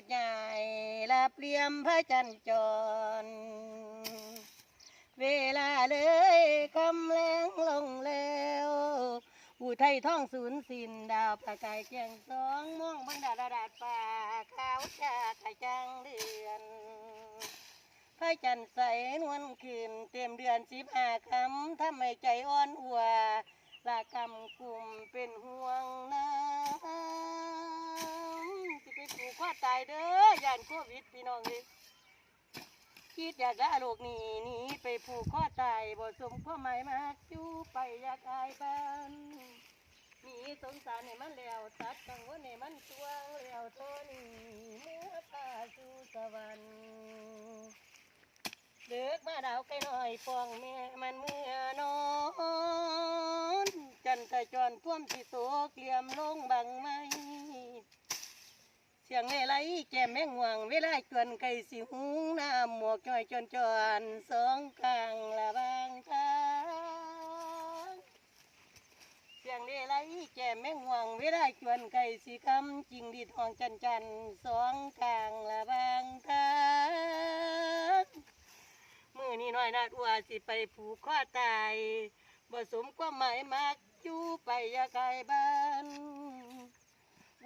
ตุใหญ่ลาเปลี่ยมพระจันจร เวลาเลยคำแรงลงแล้วอุทัยท่องศูนย์สินดาวประกายเกียงสองม่วงบังดาดาดาดป่าขาวจากขจังเดือนพระจันทร์ใสนวลคืนเต็มเดือนสิบห้าคำทำให้ใจอ่อนอัวละกำกลุ่มเป็นห่วงน้ำ จะไปผูกคอตายเด้อย่านโควิดพี่น้องเลยคิดอยากได้ลูกหนีหนีไปผูกข้อตายบ่สมความหมายมากจูไปอยากอายบ้านหนีสงสารให้มันแล้วตัดกังวลให้มันตวงแล้วโทนี่เมื่อตาสู่สวรรค์เด็กมาดาวไกลหน่อยฟองแม่มันเมื่อนอนจันทร์จรท่วมที่โตเกลี่ยมลงบังไม่ สียงเล่ไหลแก้มแมงหวงเวลาจวนไก่สิหุงน้ำหมวกจ้อยจนจวนสองกลางละบางทางเสียงเล่ไหลแก้มแมงหวงเวลาจวนไก่สิคำจริงดีทองจันจันสองกลางละบางทางมือนี่น้อยนาดอัวสิไปผูกข้อตายบ่สมความหมายมากจูไปยาไกลบ้า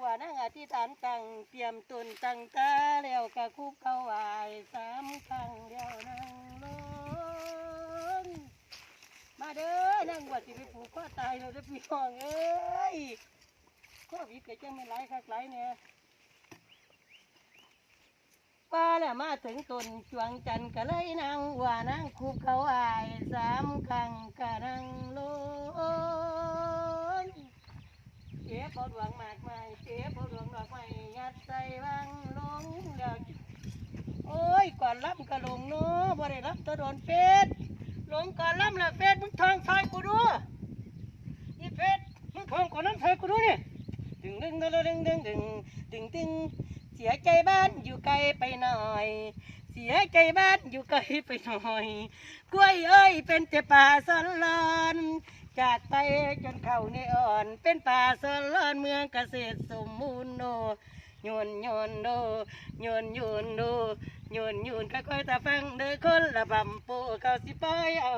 ว่านั่งอธิษฐานตั้งเตรียมตนตั้งตาแล้วกะคุบเข้าไหวายสามครั้งเดียวนั่งลงมาเด้อนั่งว่าสิไปผูกข้อตายเราจะพี่น้องเอ้ยข้อวิดก็จังไม่หลายคักหลายเนี่ยป้าแล้วมาถึงตนจวงจันทร์ก็เลยนั่งว่านั่งคุบเข้าไหวายสามครั้งก็นั่ง เจ็บเอาดวงมากมายเจ็บเอดวงดอกไม้ยัดใส่วังลงเดี๋ยวโอ้ยก่อนรับก็ลงเนาะบ่ได้รับตัวโดนเฟสลงก่อนรับละเฟสมึงทองซอยกูดูนี่เฟสมึงทองก่อนน้ำซอยกูดูนี่ดึงดึงดึงดึงดึงดึงดึงดึงเสียใจบ้านอยู่ไกลไปหน่อย เสียใจบ้านอยู่ไกลไปหน่อยกล้วยเอ้ยเป็นแต่ป่าสลอน จากไปจนเข้าในอ่อน เป็นป่าสนลอนเมืองเกษตรสมบูรณ์โนโยนโยนโดโยนโยนโดโยนโยนก็ค่อยตาฟังเด้อคนละบำปูเขาสิปล่อยเอา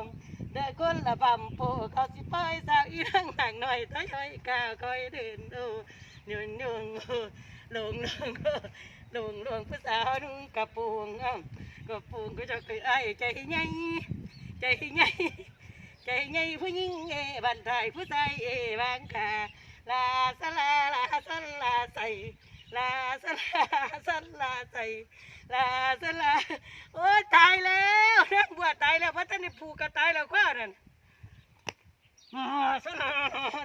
เด้อคนละบำปูเขาสิปล่อยสาวอีนังต่างหน่อยถ้าย่อยก้าวค่อยเดินโดโยนโยนโลงลงลงลงผู้สาวนุ่งกระปรงอ้ำกระปรงก็จะเคยไอ้ายใจใหญ่ใจใหญ่ ใจไงผู้หญิงเอบันไทยผู้ชายเอบางคาลาสลาลาสลาใส่ลาสลาสลาใส่ลาสลาโอ้ยตายแล้วนักบวชตายแล้วพระท่านผูกก็ตายแล้วข้านั่นมาสลา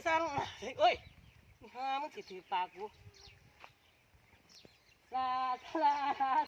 สลาโอ้ยฮามันสิถือปากกูลาสลา